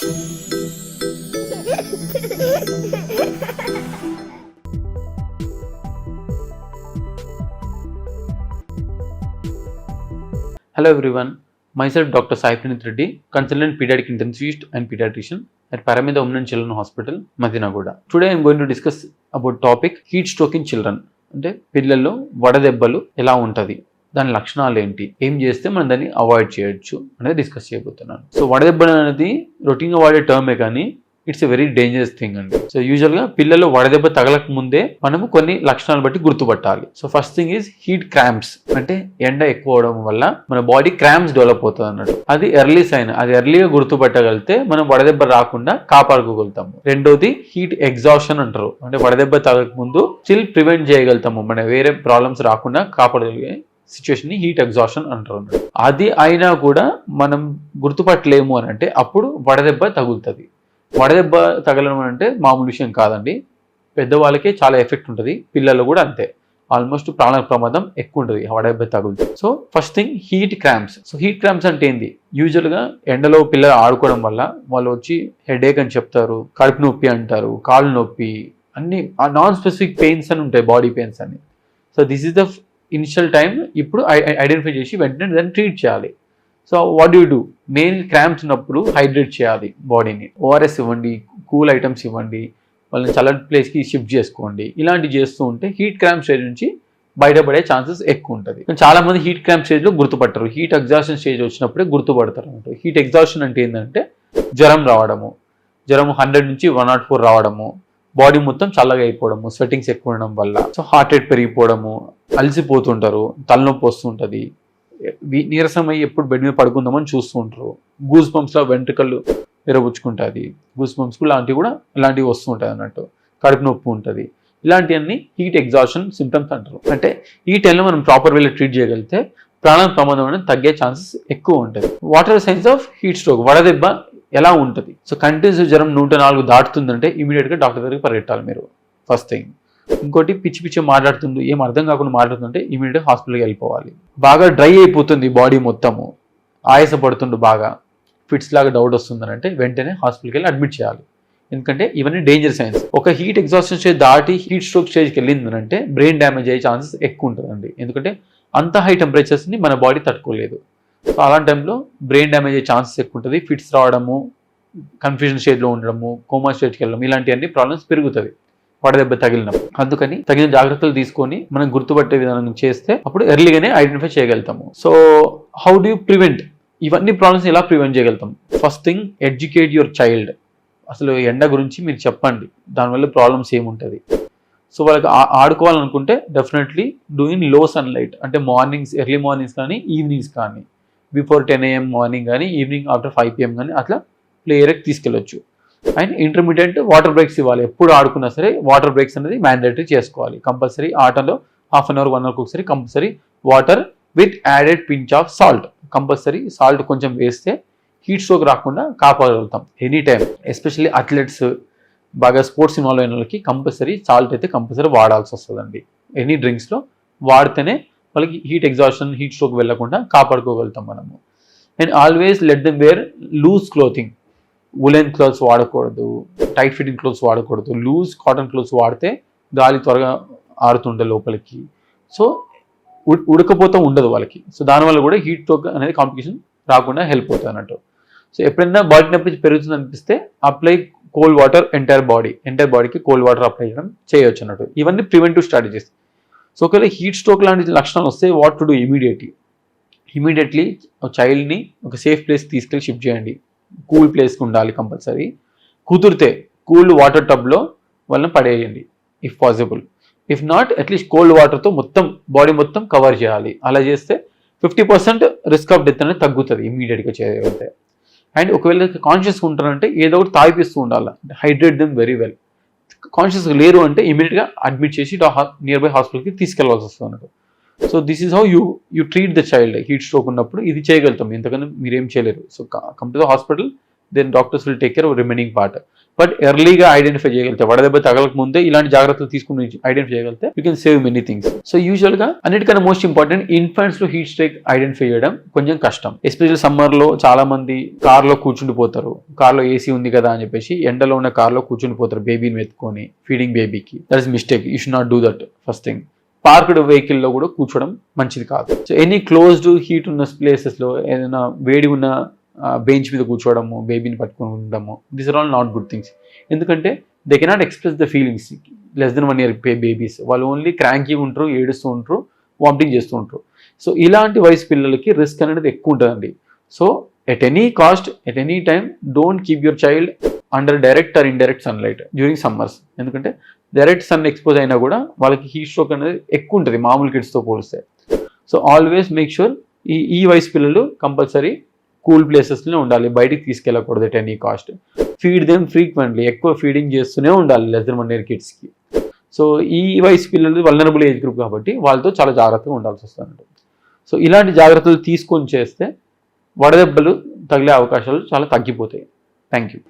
Hello everyone, myself Dr. Sai Pranit Reddy, consultant pediatric intensivist and pediatrician at Paramita Women and Children Hospital, Madinagoda. Today I am going to discuss about topic heat stroke in children. అంటే పిల్లల్లో వడదెబ్బలు ఎలా ఉంటుంది దాని లక్షణాలు ఏంటి? ఏం చేస్తే మనం దాన్ని అవాయిడ్ చేయొచ్చు అనేది డిస్కస్ చేయబోతున్నాను. సో వడదెబ్బలు అనేది రొటీన్గా వాడే టర్మే కానీ it's a very dangerous thing అండి. సో యూజువల్గా పిల్లలు వడదెబ్బ తగలక ముందే మనము కొన్ని లక్షణాలు బట్టి గుర్తుపట్టాలి. So first thing is heat cramps అంటే ఎండ ఎక్కువ అవడం వల్ల మన బాడీ క్రాంప్స్ డెవలప్ అవుతుంది అన్నట్టు. అది ఎర్లీ సైన్ అది ఎర్లీగా గుర్తుపట్టగలిగితే మనం వడదెబ్బ రాకుండా కాపాడుకోగలుగుతాము. రెండోది హీట్ ఎగ్జాషన్ అంటారు. అంటే వడదెబ్బ తగలక ముందు స్టిల్ ప్రివెంట్ చేయగలుగుతాము. మన వేరే ప్రాబ్లమ్స్ రాకుండా కాపాడగలిగే సిచ్యువేషన్ని హీట్ ఎగ్జాషన్ అంటారు అది అయినా కూడా మనం గుర్తుపట్టలేము అని అంటే అప్పుడు వడదెబ్బ తగులుతుంది. వడదెబ్బ తగలడం అంటే మామూలు విషయం కాదండి. పెద్దవాళ్ళకే చాలా ఎఫెక్ట్ ఉంటుంది. పిల్లలు కూడా అంతే. ఆల్మోస్ట్ ప్రాణ ప్రమాదం ఎక్కువ ఉంటుంది వడదెబ్బ తగులుతుంది so first thing heat cramps so heat cramps అంటే ఏంది? యూజువల్గా ఎండలో పిల్లలు ఆడుకోవడం వల్ల వాళ్ళు వచ్చి హెడేక్ అని చెప్తారు కడుపు నొప్పి అంటారు కాళ్ళు నొప్పి అన్ని నాన్ స్పెసిఫిక్ పెయిన్స్ అని ఉంటాయి బాడీ పెయిన్స్ అని. So this is the initial time ఇప్పుడు ఐడెంటిఫై చేసి వెంటనే దాన్ని ట్రీట్ చేయాలి. So what you do main cramps ఉన్నప్పుడు హైడ్రేట్ చేయాలి బాడీని ఓఆర్ఎస్ ఇవ్వండి కూల్ ఐటమ్స్ ఇవ్వండి వాళ్ళని చల్లటి ప్లేస్కి షిఫ్ట్ చేసుకోండి. ఇలాంటివి చేస్తూ ఉంటే హీట్ క్రాంప్ స్టేజ్ నుంచి బయటపడే ఛాన్సెస్ ఎక్కువ ఉంటుంది. చాలామంది చాలా మంది హీట్ క్రాంప్ స్టేజ్లో గుర్తుపట్టరు. హీట్ ఎగ్జాషన్ స్టేజ్ వచ్చినప్పుడే గుర్తుపడతారు అన్నట్టు హీట్ ఎగ్జాషన్ అంటే ఏంటంటే జ్వరం రావడము. జ్వరం హండ్రెడ్ నుంచి వన్ నాట్ ఫోర్ రావడము. బాడీ మొత్తం చల్లగా అయిపోవడము స్వెట్టింగ్స్ ఎక్కువ ఉండడం వల్ల. సో హార్ట్ రేట్ పెరిగిపోవడము అలసిపోతుంటారు తలనొప్పి వస్తుంటుంది. నీరసమై ఎప్పుడు బెడ్ మీద పడుకుందామని చూస్తూ ఉంటారు. గూస్ బంప్స్లో వెంట్రుకలు విరబుచ్చుకుంటుంది. గూస్ బంప్స్ లాంటివి కూడా ఇలాంటివి వస్తుంటాయి అన్నట్టు. కడుపు నొప్పి ఉంటుంది. ఇలాంటివన్నీ హీట్ ఎగ్జాషన్ సిమ్టమ్స్ అంటారు. అంటే ఈ టైంలో మనం ప్రాపర్ వేలో ట్రీట్ చేయగలిగితే ప్రాణ ప్రమాదం అనేది తగ్గే ఛాన్సెస్ ఎక్కువ ఉంటుంది. What are signs of heat stroke? వడదెబ్బ ఎలా ఉంటుంది? సో కంటిన్యూస్ జ్వరం నూట నాలుగు దాటుతుందంటే ఇమీడియట్గా డాక్టర్ దగ్గరికి పరిగెట్టాలి మీరు ఫస్ట్ థింగ్ ఇంకోటి పిచ్చి పిచ్చి మాట్లాడుతుంది ఏం అర్థం కాకుండా మాట్లాడుతుంటే ఇమీడియట్గా హాస్పిటల్కి వెళ్ళిపోవాలి. బాగా డ్రై అయిపోతుంది బాడీ మొత్తము ఆయాస పడుతుండు బాగా ఫిట్స్ లాగా డౌట్ వస్తుందని అంటే వెంటనే హాస్పిటల్కి వెళ్ళి అడ్మిట్ చేయాలి. ఎందుకంటే ఇవన్నీ డేంజర్ సైన్స్ ఒక హీట్ ఎగ్జాస్షన్ స్టేజ్ దాటి హీట్ స్ట్రోక్ స్టేజ్కి వెళ్ళిందనంటే బ్రెయిన్ డ్యామేజ్ అయ్యే ఛాన్సెస్ ఎక్కువ ఉంటుందండి. ఎందుకంటే అంత హై టెంపరేచర్స్ని మన బాడీ తట్టుకోలేదు. సో అలాంటి టైంలో బ్రెయిన్ డ్యామేజ్ అయ్యే ఛాన్సెస్ ఎక్కువ ఉంటుంది. ఫిట్స్ రావడము కన్ఫ్యూజన్ స్టేజ్లో ఉండడము కోమా స్టేజ్కి వెళ్ళడం ఇలాంటివన్నీ ప్రాబ్లమ్స్ పెరుగుతుంది వడదెబ్బ తగిలినప్పుడు. అందుకని తగిన జాగ్రత్తలు తీసుకొని మనం గుర్తుపట్టే విధానం చేస్తే అప్పుడు ఎర్లీగానే ఐడెంటిఫై చేయగలుగుతాము. సో హౌ డూ ప్రివెంట్ ఇవన్నీ ప్రాబ్లమ్స్ ఎలా ప్రివెంట్ చేయగలుగుతాం? First thing educate your child అసలు ఎండ గురించి మీరు చెప్పండి. దానివల్ల ప్రాబ్లమ్స్ ఏముంటుంది? సో వాళ్ళకి ఆడుకోవాలనుకుంటే డెఫినెట్లీ డూయింగ్లో సన్లైట్ అంటే మార్నింగ్స్ ఎర్లీ మార్నింగ్స్ కానీ ఈవినింగ్స్ కానీ. బిఫోర్ టెన్ ఏఎం మార్నింగ్ కానీ ఈవినింగ్ ఆఫ్టర్ ఫైవ్ పిఎం కానీ అట్లా ప్లేయర్కి తీసుకెళ్ళొచ్చు. అండ్ ఇంటర్మీడియట్ వాటర్ బ్రేక్స్ ఇవ్వాలి. ఎప్పుడు ఆడుకున్నా సరే వాటర్ బ్రేక్స్ అనేది మ్యాండేటరీ చేసుకోవాలి. కంపల్సరీ ఆటలో హాఫ్ అన్ అవర్ వన్ అవర్కి ఒకసారి compulsory water with added pinch of salt. Compulsory salt కొంచెం వేస్తే హీట్ స్ట్రోక్ రాకుండా కాపాడగలుగుతాం. ఎనీ టైం ఎస్పెషల్లీ అథ్లెట్స్ బాగా స్పోర్ట్స్ ఇన్వాల్వ్ అయిన వాళ్ళకి కంపల్సరీ సాల్ట్ అయితే కంపల్సరీ వాడాల్సి వస్తుందండి. ఎనీ డ్రింక్స్లో వాడితేనే వాళ్ళకి హీట్ ఎగ్జాషన్ హీట్ స్ట్రోక్ వెళ్ళకుండా కాపాడుకోగలుగుతాం మనము. And always let them wear loose clothing woollen clothes వాడకూడదు టైట్ ఫిట్టింగ్ క్లోత్స్ వాడకూడదు. లూజ్ కాటన్ క్లోత్స్ వాడితే గాలి త్వరగా ఆరుతుండే లోపలికి. సో ఉడకపోతూ ఉండదు వాళ్ళకి. సో దానివల్ల కూడా హీట్ స్ట్రోక్ అనేది కాంపిటీషన్ రాకుండా హెల్ప్ అవుతుంది అన్నట్టు. సో ఎప్పుడైనా బాడీ టెంపరేచర్ పెరుగుతుంది అనిపిస్తే apply cold water entire body entire బాడీకి కోల్డ్ వాటర్ అప్లై చేయడం చేయొచ్చు అన్నట్టు. ఇవన్నీ ప్రివెంటివ్ స్ట్రాటజీస్ సో ఒకవేళ హీట్ స్ట్రోక్ లాంటి లక్షణాలు వస్తే what to do immediately immediately చైల్డ్ని ఒక సేఫ్ ప్లేస్ తీసుకెళ్ళి షిఫ్ట్ చేయండి. కూల్ ప్లేస్కి ఉండాలి కంపల్సరీ కుదిరితే కూల్ వాటర్ టబ్లో వాళ్ళని పడేయండి if possible if not at least cold వాటర్తో మొత్తం బాడీ మొత్తం కవర్ చేయాలి. అలా చేస్తే fifty percent risk of death అనేది తగ్గుతుంది ఇమీడియట్గా చేయగలిగితే అండ్ ఒకవేళ కాన్షియస్గా ఉంటారంటే ఏదో ఒకటి తాగిపిస్తూ ఉండాలి. హైడ్రేట్ దెమ్ వెరీ వెల్ కాన్షియస్గా లేరు అంటే ఇమీడియట్గా అడ్మిట్ చేసి నియర్ బై హాస్పిటల్కి తీసుకెళ్ళాల్సి వస్తుంది అన్నట్టు so this is how you you treat the child heat stroke ఉన్నప్పుడు ఇది చేయగలుగుతాం. ఎంతకన్నా మీరేం చేయలేరు. So come to the hospital then doctors will take care remaining part but ఎర్లీగా ఐడెంటిఫై చేయగలిగితే వడదెబ్బ తగలక ముందే ఇలాంటి జాగ్రత్తలు తీసుకుని ఐడెంటిఫై చేయగలిగితే you can save many things so యూజువల్గా అన్నిటికన్నా మోస్ట్ ఇంపార్టెంట్ ఇన్ఫాంట్స్లో హీట్ స్ట్రైక్ ఐడెంటిఫై చేయడం కొంచెం కష్టం. ఎస్పెషల్ సమ్మర్లో చాలా మంది కార్లో కూర్చుండిపోతారు కార్లో ఏసీ ఉంది కదా అని చెప్పేసి ఎండలో ఉన్న కార్లో కూర్చుండిపోతారు బేబీని వెతుకొని ఫీడింగ్ బేబీకి that is mistake you should not do that first thing parked వెహికల్లో కూడా కూర్చోవడం మంచిది కాదు. సో ఎనీ క్లోజ్డ్ హీట్ ఉన్న ప్లేసెస్లో ఏదైనా వేడి ఉన్న బెంచ్ మీద కూర్చోవడము బేబీని పట్టుకొని ఉండడము. These are all not good things ఎందుకంటే they cannot express the feelings less than one year pay babies వాళ్ళు ఓన్లీ క్రాంకీ ఉంటారు ఏడుస్తూ ఉంటారు వామిటింగ్ చేస్తూ ఉంటారు. సో ఇలాంటి వయసు పిల్లలకి రిస్క్ అనేది ఎక్కువ ఉంటుందండి. So at any cost at any time don't keep your child under direct or indirect sunlight during summers ఎందుకంటే డైరెక్ట్ సన్ ఎక్స్పోజ్ అయినా కూడా వాళ్ళకి హీట్ స్ట్రోక్ అనేది ఎక్కువ ఉంటుంది మామూలు కిడ్స్తో పోలిస్తే. సో ఆల్వేస్ మేక్ షూర్ ఈ ఈ వయసు పిల్లలు కంపల్సరీ కూల్ ప్లేసెస్లోనే ఉండాలి బయటికి తీసుకెళ్ళకూడదు at any cost feed them frequently ఎక్కువ ఫీడింగ్ చేస్తూనే ఉండాలి లెస్ దెన్ వన్ ఇయర్ కిడ్స్కి సో ఈ వయసు పిల్లలు వల్నరబుల్ ఏజ్ గ్రూప్ కాబట్టి వాళ్ళతో చాలా జాగ్రత్తగా ఉండాల్సి వస్తుంది సో ఇలాంటి జాగ్రత్తలు తీసుకొని చేస్తే వడదెబ్బలు తగిలే అవకాశాలు చాలా తగ్గిపోతాయి. Thank you